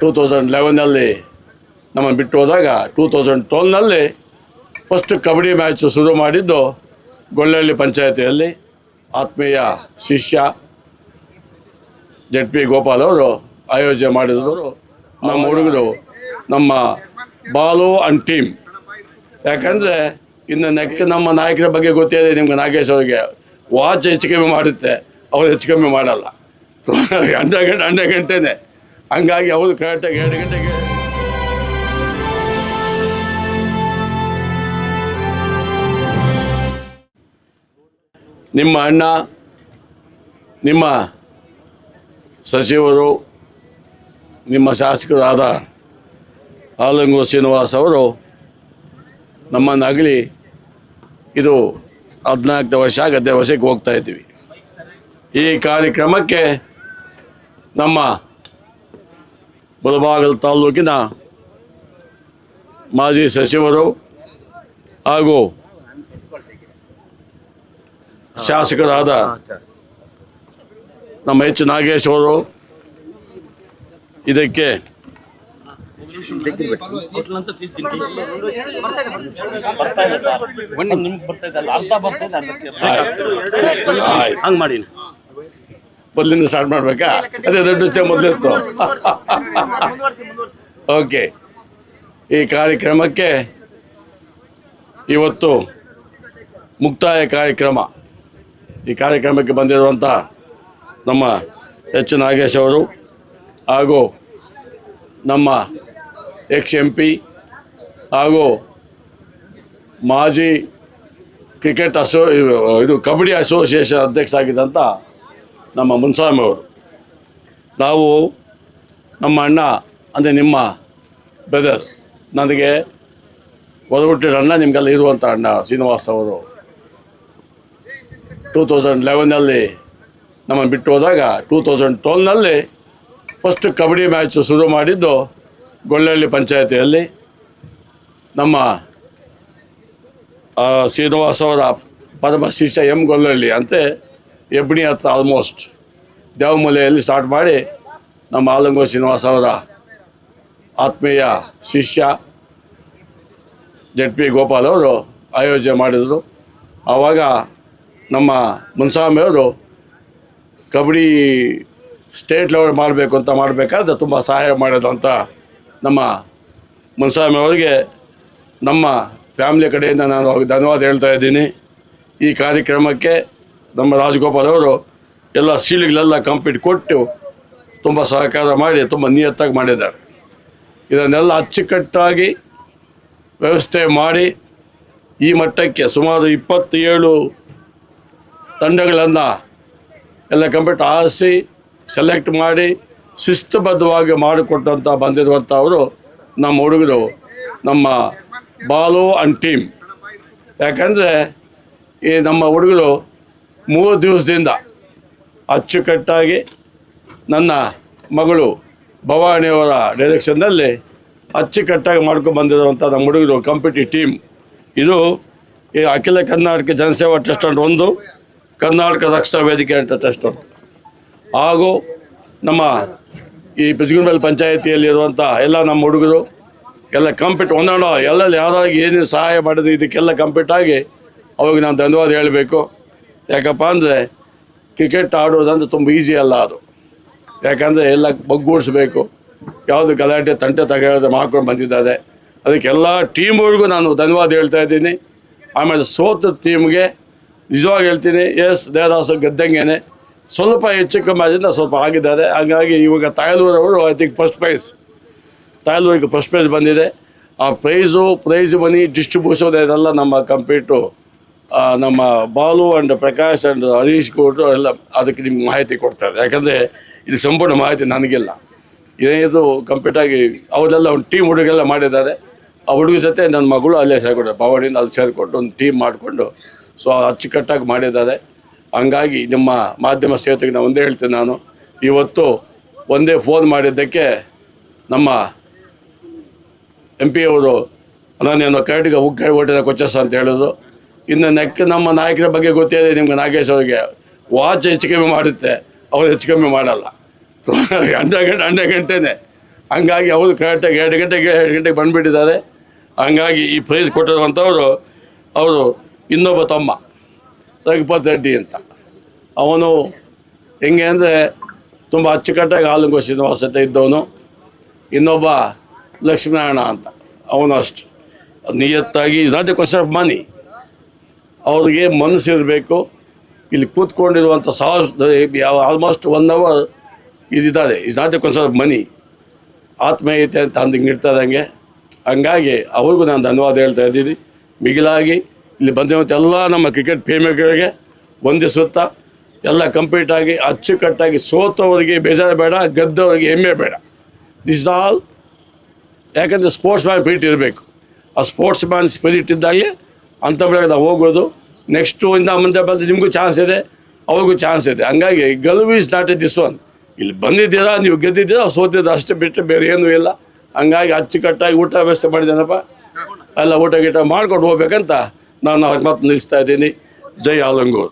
Two thousand ಲೆವೆನಲ್ಲಿ ನಮ್ಮನ್ನು ಬಿಟ್ಟು ಹೋದಾಗ ಟೂ ತೌಸಂಡ್ ಟ್ವೆಲ್ನಲ್ಲಿ ಫಸ್ಟ್ ಕಬಡ್ಡಿ ಮ್ಯಾಚ್ ಶುರು ಮಾಡಿದ್ದು ಗೊಳ್ಳಹಳ್ಳಿ ಪಂಚಾಯತಿಯಲ್ಲಿ ಆತ್ಮೀಯ ಶಿಷ್ಯ ಜಡ್ ಪಿ ಗೋಪಾಲ್ ಅವರು ಆಯೋಜನೆ ಮಾಡಿದವರು. ನಮ್ಮ ಹುಡುಗರು, ನಮ್ಮ ಬಾಲು ಅಂಡ್ ಟೀಮ್ ಯಾಕಂದರೆ ಇನ್ನು ನೆಕ್ ನಮ್ಮ ನಾಯಕರ ಬಗ್ಗೆ ಗೊತ್ತಿದೆ, ನಿಮ್ಗೆ ನಾಗೇಶ್ ಅವ್ರಿಗೆ. ವಾಚ್ ಹೆಚ್ಚು ಕಮ್ಮಿ ಮಾಡುತ್ತೆ. ಅವ್ರು ಹೆಚ್ಚು ಕಮ್ಮಿ ಮಾಡಲ್ಲ. ಗಂಟೆ ಗಂಟೆ ಗಂಟೆ ಗಂಟೆನೇ. ಹಂಗಾಗಿ ಅವರು ಕರೆಕ್ಟಾಗಿ ಎರಡು ಗಂಟೆಗೆ. ನಿಮ್ಮ ಅಣ್ಣ, ನಿಮ್ಮ ಸಚಿವರು, ನಿಮ್ಮ ಶಾಸಕರಾದ ಆಲಂಗೂರು ಶ್ರೀನಿವಾಸ್ ಅವರು ನಮ್ಮನ್ನಾಗಲಿ ಇದು ಹದಿನಾಲ್ಕನೇ ವರ್ಷ ಗದ್ದೆ ವರ್ಷಕ್ಕೆ ಹೋಗ್ತಾ ಇದ್ದೀವಿ. ಈ ಕಾರ್ಯಕ್ರಮಕ್ಕೆ ನಮ್ಮ ಮುಳಬಾಗಲ್ ತಾಲೂಕಿನ ಮಾಜಿ ಸಚಿವರು ಹಾಗೂ ಶಾಸಕರಾದ ನಮ್ಮ ಎಚ್ ನಾಗೇಶ್ ಅವರು ಇದಕ್ಕೆ ಬರ್ತಾ ಮೊದಲಿಂದ ಸ್ಟಾರ್ಟ್ ಮಾಡಬೇಕಾ? ಅದೇ ದೊಡ್ಡ ವಿಷಯ ಮೊದಲಿತ್ತು ಓಕೆ ಈ ಕಾರ್ಯಕ್ರಮಕ್ಕೆ ಇವತ್ತು ಮುಕ್ತಾಯ ಕಾರ್ಯಕ್ರಮ. ಈ ಕಾರ್ಯಕ್ರಮಕ್ಕೆ ಬಂದಿರುವಂಥ ನಮ್ಮ ಎಚ್ ನಾಗೇಶ್ ಅವರು ಹಾಗೂ ನಮ್ಮ ಎಕ್ಸ್ ಎಂ ಪಿ ಹಾಗೂ ಮಾಜಿ ಕ್ರಿಕೆಟ್ ಅಸೋ ಇದು ಕಬಡ್ಡಿ ಅಸೋಸಿಯೇಷನ್ ಅಧ್ಯಕ್ಷರಾಗಿದ್ದಂಥ ನಮ್ಮ ಮುನ್ಸ್ವಾಮಿ ಅವರು ನಾವು ನಮ್ಮ ಅಣ್ಣ, ಅಂದರೆ ನಿಮ್ಮ ಬ್ರದರ್ ನನಗೆ ಒದಗುಟ್ಟಿದ ಅಣ್ಣ, ನಿಮಗೆಲ್ಲ ಇರುವಂಥ ಅಣ್ಣ ಶ್ರೀನಿವಾಸ್ ಅವರು. ಟೂ ತೌಸಂಡ್ ಲೆವೆನಲ್ಲಿ ನಮ್ಮನ್ನು ಬಿಟ್ಟು ಹೋದಾಗ ಟೂ ತೌಸಂಡ್ ಟ್ವೆಲ್ನಲ್ಲಿ ಫಸ್ಟ್ ಕಬಡ್ಡಿ ಮ್ಯಾಚ್ ಶುರು ಮಾಡಿದ್ದು ಗೊಳ್ಳಹಳ್ಳಿ ಪಂಚಾಯತಿಯಲ್ಲಿ. ನಮ್ಮ ಶ್ರೀನಿವಾಸ್ ಅವರ ಪರಮ ಶಿಷ್ಯ ಎಂ ಗೊಲ್ಲಹಳ್ಳಿ ಅಂತೆ ಎಬ್ಣಿ ಹತ್ರ ಆಲ್ಮೋಸ್ಟ್ ದೇವಮಲೆಯಲ್ಲಿ ಸ್ಟಾರ್ಟ್ ಮಾಡಿ ನಮ್ಮ ಆಲಂಗೋ ಶ್ರೀನಿವಾಸ ಅವರ ಆತ್ಮೀಯ ಶಿಷ್ಯ ಜೆಡ್ ಪಿ ಗೋಪಾಲ್ ಅವರು ಆಯೋಜನೆ ಮಾಡಿದರು. ಆವಾಗ ನಮ್ಮ ಮುನ್ಸ್ವಾಮಿ ಅವರು ಕಬಡ್ಡಿ ಸ್ಟೇಟ್ ಲೆವೆಲ್ ಮಾಡಬೇಕು ಅಂತ ಮಾಡಬೇಕಾದ್ರೆ ತುಂಬ ಸಹಾಯ ಮಾಡಿದ್ರು ಅಂತ ನಮ್ಮ ಮುನ್ಸ್ವಾಮಿ ಅವರಿಗೆ ನಮ್ಮ ಫ್ಯಾಮಿಲಿ ಕಡೆಯಿಂದ ನಾನು ಧನ್ಯವಾದ ಹೇಳ್ತಾ ಇದ್ದೀನಿ. ಈ ಕಾರ್ಯಕ್ರಮಕ್ಕೆ ನಮ್ಮ ರಾಜಗೋಪಾಲ್ ಅವರು ಎಲ್ಲ ಸೀಳುಗಳೆಲ್ಲ ಕಂಪ್ಲೀಟ್ ಕೊಟ್ಟು ತುಂಬ ಸಹಕಾರ ಮಾಡಿ, ತುಂಬ ನಿಯತ್ತಾಗಿ ಮಾಡಿದ್ದಾರೆ. ಇದನ್ನೆಲ್ಲ ಅಚ್ಚುಕಟ್ಟಾಗಿ ವ್ಯವಸ್ಥೆ ಮಾಡಿ ಈ ಮಟ್ಟಕ್ಕೆ ಸುಮಾರು ಇಪ್ಪತ್ತೇಳು ತಂಡಗಳನ್ನು ಎಲ್ಲ ಕಂಪ್ಲೀಟ್ ಆರಿಸಿ ಸೆಲೆಕ್ಟ್ ಮಾಡಿ, ಶಿಸ್ತುಬದ್ಧವಾಗಿ ಮಾಡಿಕೊಟ್ಟಂಥ ಬಂದಿರುವಂಥವರು ನಮ್ಮ ಹುಡುಗರು, ನಮ್ಮ ಬಾಲು ಅಂಡ್ ಟೀಮ್ ಯಾಕಂದರೆ ಈ ನಮ್ಮ ಹುಡುಗರು ಮೂರು ದಿವಸದಿಂದ ಅಚ್ಚುಕಟ್ಟಾಗಿ ನನ್ನ ಮಗಳು ಭವಾನಿಯವರ ಡೈರೆಕ್ಷನ್ನಲ್ಲಿ ಅಚ್ಚುಕಟ್ಟಾಗಿ ಮಾಡ್ಕೊಂಡು ಬಂದಿರುವಂಥ ನಮ್ಮ ಹುಡುಗರು ಕಂಪಿಟಿ ಟೀಮ್ ಇದು ಈ ಅಖಿಲ ಕರ್ನಾಟಕ ಜನಸೇವಾ ಟ್ರಸ್ಟ್ ಅಂತ ಒಂದು, ಕರ್ನಾಟಕ ರಕ್ಷಣಾ ವೇದಿಕೆ ಅಂತ ಟ್ರಸ್ಟ್ ಅಂತ ಹಾಗೂ ನಮ್ಮ ಈ ಬಿಜಗುಂಡಲ್ ಪಂಚಾಯಿತಿಯಲ್ಲಿರುವಂಥ ಎಲ್ಲ ನಮ್ಮ ಹುಡುಗರು, ಎಲ್ಲ ಕಂಪ್ಲೀಟ್ ಒಂದೊಂದು, ಎಲ್ಲೆಲ್ಲಿ ಯಾರಾಗಿ ಏನೇನು ಸಹಾಯ ಮಾಡಿದ್ರು, ಇದಕ್ಕೆಲ್ಲ ಕಂಪ್ಲೀಟಾಗಿ ಅವಾಗ ನಾನು ಧನ್ಯವಾದ ಹೇಳಬೇಕು. ಯಾಕಪ್ಪ ಅಂದರೆ ಕ್ರಿಕೆಟ್ ಆಡೋದಂದ್ರೆ ತುಂಬ ಈಸಿ ಅಲ್ಲ ಅದು. ಯಾಕಂದರೆ ಎಲ್ಲ ಬಗ್ಗೂಡಿಸ್ಬೇಕು. ಯಾವುದು ಗಲಾಟೆ, ತಂಟೆ ತಗೊಳ್ಳೋದು ಮಾಡ್ಕೊಂಡು ಬಂದಿದ್ದಾರೆ. ಅದಕ್ಕೆಲ್ಲ ಟೀಮ್ಗಳಿಗೂ ನಾನು ಧನ್ಯವಾದ ಹೇಳ್ತಾ ಇದ್ದೀನಿ. ಆಮೇಲೆ ಸೋತ ಟೀಮ್ಗೆ ನಿಜವಾಗಿ ಹೇಳ್ತೀನಿ, ಎಸ್ ದೇವದಾಸ ಗೆದ್ದಂಗೆ ಸ್ವಲ್ಪ ಹೆಚ್ಚು ಕಮ್ಮಿ ಸ್ವಲ್ಪ ಆಗಿದ್ದಾರೆ. ಹಾಗಾಗಿ ಇವಾಗ ತಾಯಲೂರವರು ಐ ತಿಂಕ್ ಫಸ್ಟ್ ಪ್ರೈಸ್ ತಾಯಲೂರಿಗೆ ಫಸ್ಟ್ ಪ್ರೈಸ್ ಬಂದಿದೆ. ಆ ಪ್ರೈಸು ಪ್ರೈಸ್ ಮನಿ ಡಿಸ್ಟ್ರಿಬ್ಯೂಷನ್ ಇದೆಲ್ಲ ನಮ್ಮ ಕಂಪ್ಲೀಟು ನಮ್ಮ ಬಾಲು ಆ್ಯಂಡ್ ಪ್ರಕಾಶ್ ಆ್ಯಂಡ್ ಹರೀಶ್ ಕೋಟು ಎಲ್ಲ ಅದಕ್ಕೆ ನಿಮ್ಗೆ ಮಾಹಿತಿ ಕೊಡ್ತಾರೆ. ಯಾಕಂದರೆ ಇದು ಸಂಪೂರ್ಣ ಮಾಹಿತಿ ನನಗಿಲ್ಲ. ಏನಿದು ಕಂಪ್ಲೀಟಾಗಿ ಅವರೆಲ್ಲ ಒಂದು ಟೀಮ್ ಹುಡುಗೆಲ್ಲ ಮಾಡಿದ್ದಾರೆ. ಆ ಹುಡುಗ ಜೊತೆ ನನ್ನ ಮಗಳು ಅಲ್ಲೇ ಸೇರಿಕೊಂಡು. ಭವಾನಿಯಿಂದ ಅಲ್ಲಿ ಸೇರಿಕೊಂಡು ಒಂದು ಟೀಮ್ ಮಾಡಿಕೊಂಡು ಸೊ ಅಚ್ಚುಕಟ್ಟಾಗಿ ಮಾಡಿದ್ದಾರೆ. ಹಂಗಾಗಿ ನಿಮ್ಮ ಮಾಧ್ಯಮ ಸ್ನೇಹಿತರಿಗೆ ನಾನು ಒಂದೇ ಹೇಳ್ತೀನಿ ನಾನು. ಇವತ್ತು ಒಂದೇ ಫೋನ್ ಮಾಡಿದ್ದಕ್ಕೆ ನಮ್ಮ ಎಂ ಪಿ ಅವರು ನಾನು ಕರಡಿಗೆ ಉಗ್ಗಿ ಓಟಿನ ಕೊಚ್ಚಸ್ ಅಂತ ಹೇಳೋದು ಇನ್ನು ನೆಕ್ ನಮ್ಮ ನಾಯಕರ ಬಗ್ಗೆ ಗೊತ್ತಿದೆ ನಿಮ್ಗೆ ನಾಗೇಶ್ ಅವರಿಗೆ. ವಾಚ್ ಹೆಚ್ಚು ಕಮ್ಮಿ ಮಾಡುತ್ತೆ. ಅವ್ರು ಹೆಚ್ಚು ಕಮ್ಮಿ ಮಾಡಲ್ಲ. ಗಂಟೆ ಗಂಟೆ ಹಂಡ್ರೆ ಗಂಟೆನೇ. ಹಂಗಾಗಿ ಅವರು ಕರೆಕ್ಟಾಗಿ ಎರಡು ಗಂಟೆಗೆ ಎರಡು ಗಂಟೆಗೆ ಬಂದುಬಿಟ್ಟಿದ್ದಾರೆ. ಹಂಗಾಗಿ ಈ ಪ್ರೈಸ್ ಕೊಟ್ಟಿರುವಂಥವ್ರು, ಅವರು ಇನ್ನೊಬ್ಬ ತಮ್ಮ, ರಘುಪತ್ ರೆಡ್ಡಿ ಅಂತ. ಅವನು ಹೆಂಗೆ ಅಂದರೆ ತುಂಬ ಅಚ್ಚುಕಟ್ಟಾಗಿ ಹಾಲುಂಗು ಶ್ರೀನಿವಾಸತೆ ಇದ್ದವನು. ಇನ್ನೊಬ್ಬ ಲಕ್ಷ್ಮೀನಾರಾಯಣ ಅಂತ. ಅವನು ಅಷ್ಟು. ನಿಯತ್ತಾಗಿ ನಾಟ್ ಎ ಕ್ವಶನ್ ಮನಿ ಅವ್ರಿಗೆ ಮನಸ್ಸು ಇರಬೇಕು. ಇಲ್ಲಿ ಕೂತ್ಕೊಂಡಿರುವಂಥ ಸಾವಿರ ಆಲ್ಮೋಸ್ಟ್ ಒನ್ ಅವರ್ ಇದಿದ್ದಾರೆ ಇಸ್ ನಾಟ್ ಆಫ್ ಮನಿ ಆತ್ಮೀಯತೆ ಅಂತ ಅಂದಿಂಗೆ ಹಿಂಗೆ ಇದ್ದಂಗೆ. ಹಂಗಾಗಿ ಅವ್ರಿಗೂ ನಾನು ಧನ್ಯವಾದ ಹೇಳ್ತಾ ಇದ್ದೀನಿ. ಮಿಗಿಲಾಗಿ ಇಲ್ಲಿ ಬಂದಿರುವಂಥ ಎಲ್ಲ ನಮ್ಮ ಕ್ರಿಕೆಟ್ ಪ್ರೇಮಿಗಳಿಗೆ ವಂದಿಸುತ್ತಾ ಎಲ್ಲ ಕಂಪ್ಲೀಟಾಗಿ ಅಚ್ಚುಕಟ್ಟಾಗಿ ಸೋತವರಿಗೆ ಬೇಜಾರು ಬೇಡ, ಗೆದ್ದವರಿಗೆ ಹೆಮ್ಮೆ ಬೇಡ. ದಿಸ್ ಆಲ್ ಯಾಕಂದರೆ ಸ್ಪೋರ್ಟ್ಸ್ ಮ್ಯಾನ್ ಸ್ಪಿರಿಟ್ ಇರಬೇಕು. ಆ ಸ್ಪೋರ್ಟ್ಸ್ ಮ್ಯಾನ್ ಸ್ಪಿರಿಟ್ ಇದ್ದಾಗೆ ಅಂಥ ಬೆಳೆಗೆ ನಾವು ಹೋಗೋದು ನೆಕ್ಸ್ಟು ಇಂದ ಮುಂದೆ ಬಂದು ನಿಮಗೂ ಚಾನ್ಸ್ ಇದೆ. ಅವ್ರಿಗೂ ಚಾನ್ಸ್ ಇದೆ. ಹಂಗಾಗಿ ಗೆಲುವು is not a this one ಇಲ್ಲಿ ಬಂದಿದ್ದೀರಾ, ನೀವು ಗೆದ್ದಿದ್ದೀರಾ ಸೋತಿದ್ದು ಅಷ್ಟೇ ಬಿಟ್ಟು ಬೇರೆ ಏನೂ ಇಲ್ಲ. ಹಂಗಾಗಿ ಅಚ್ಚುಕಟ್ಟಾಗಿ ಊಟ ವ್ಯವಸ್ಥೆ ಮಾಡಿದ್ದೇನಪ್ಪ ಎಲ್ಲ ಊಟ ಗೀಟ ಮಾಡ್ಕೊಂಡು ಹೋಗ್ಬೇಕಂತ ನಾನು ಮತ್ತೆ ನಿಲ್ಲಿಸ್ತಾ ಇದ್ದೀನಿ. ಜೈ ಆಲಂಗೂರು.